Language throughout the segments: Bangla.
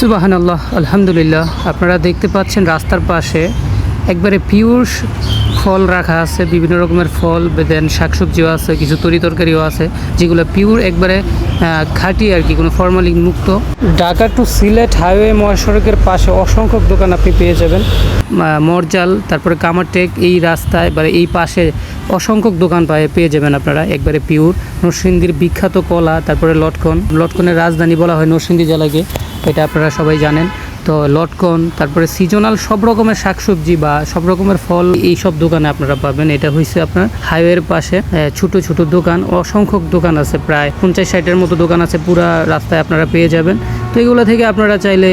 সুবাহান আল্লাহ আলহামদুলিল্লাহ। আপনারা দেখতে পাচ্ছেন রাস্তার পাশে একবারে পিওর ফল রাখা আছে, বিভিন্ন রকমের ফল, দেন শাকসবজিও আছে, কিছু তরি তরকারিও আছে, যেগুলো পিওর একবারে খাঁটি আর কি, কোনো ফরমালিন মুক্ত। ঢাকা টু সিলেট হাইওয়ে মহাসড়কের পাশে অসংখ্য দোকান আপনি পেয়ে যাবেন। মরজাল, তারপরে কামারটেক, এই রাস্তায় বা এই পাশে অসংখ্য দোকান পায়ে, পেয়ে যাবেন আপনারা, একবারে পিওর নরসিংদীর বিখ্যাত কলা, তারপরে লটকন। লটকনের রাজধানী বলা হয় নরসিংদী জেলাকে। এটা আপনারা সবাই জানেন। তো লটকন, তারপরে সিজনাল সব রকমের শাকসবজি বা সব রকমের ফল এই সব দোকানে আপনারা পাবেন। এটা হয়েছে আপনার হাইওয়ের পাশে ছোট ছোট দোকান অসংখ্য দোকান আছে প্রায় পঞ্চাশ ষাটের মতো দোকান আছে, পুরা রাস্তায় আপনারা পেয়ে যাবেন। তো এগুলো থেকে আপনারা চাইলে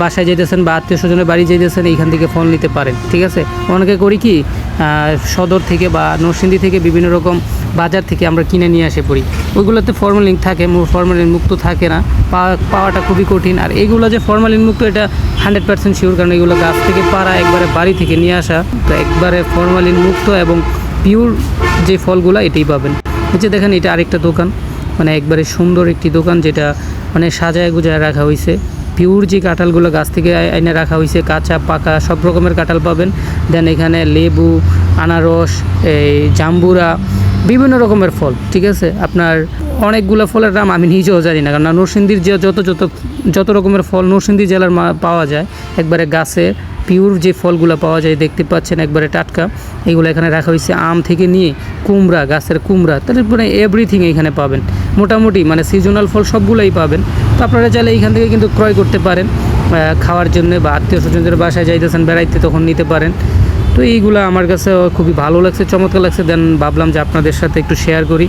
বাসায় যেতেছেন বা আত্মীয় স্বজনের বাড়ি যেতেছেন এইখান থেকে ফল নিতে পারেন, ঠিক আছে? অনেকে করি কি সদর থেকে বা নরসিংদী থেকে বিভিন্ন রকম বাজার থেকে আমরা কিনে নিয়ে আসে পড়ি। ওইগুলোতে ফর্মালিন থাকে ফর্মালিন মুক্ত থাকে না। পাওয়া পাওয়াটা খুবই কঠিন। আর এইগুলো যে ফর্মালিন মুক্ত, এটা হান্ড্রেড পার্সেন্ট শিওর কারণ এগুলো গাছ থেকে পাড়া, একবারে বাড়ি থেকে নিয়ে আসা, তো একবারে ফর্মালিন মুক্ত এবং পিওর যে ফলগুলো, এটাই পাবেন। হচ্ছে দেখেন, এটা আরেকটা দোকান। মানে একবারে সুন্দর একটি দোকান, যেটা মানে সাজায় গুজায় রাখা হয়েছে পিওর যে কাঁঠালগুলো গাছ থেকে আইনে রাখা হয়েছে কাঁচা, পাকা, সব রকমের কাঁঠাল পাবেন। দেন এখানে লেবু, আনারস, এই জাম্বুরা, বিভিন্ন রকমের ফল, ঠিক আছে? আপনার অনেকগুলো ফলের নাম আমি নিজেও জানি না, কারণ নরসিংদীর যে যত যত যত রকমের ফল নরসিংদী জেলার পাওয়া যায়, একবারে গাছে পিওর যে ফলগুলো পাওয়া যায়, দেখতে পাচ্ছেন একবারে টাটকা। এগুলো এখানে রাখা হয়েছে আম থেকে নিয়ে কুমড়া, গাছের কুমড়া, তারপরে এভরিথিং এখানে পাবেন। মোটামুটি মানে সিজনাল ফল সবগুলোই পাবেন। তো আপনারা চাইলে এইখান থেকে কিন্তু ক্রয় করতে পারেন। খাওয়ার জন্য বা আত্মীয় স্বজনদের বাসায় যাইতেছেন, বেড়াইতে তখন নিতে পারেন। তো এইগুলো আমার কাছে খুবই ভালো লাগছে, চমৎকার লাগছে। দেন ভাবলাম যে আপনাদের সাথে একটু শেয়ার করি।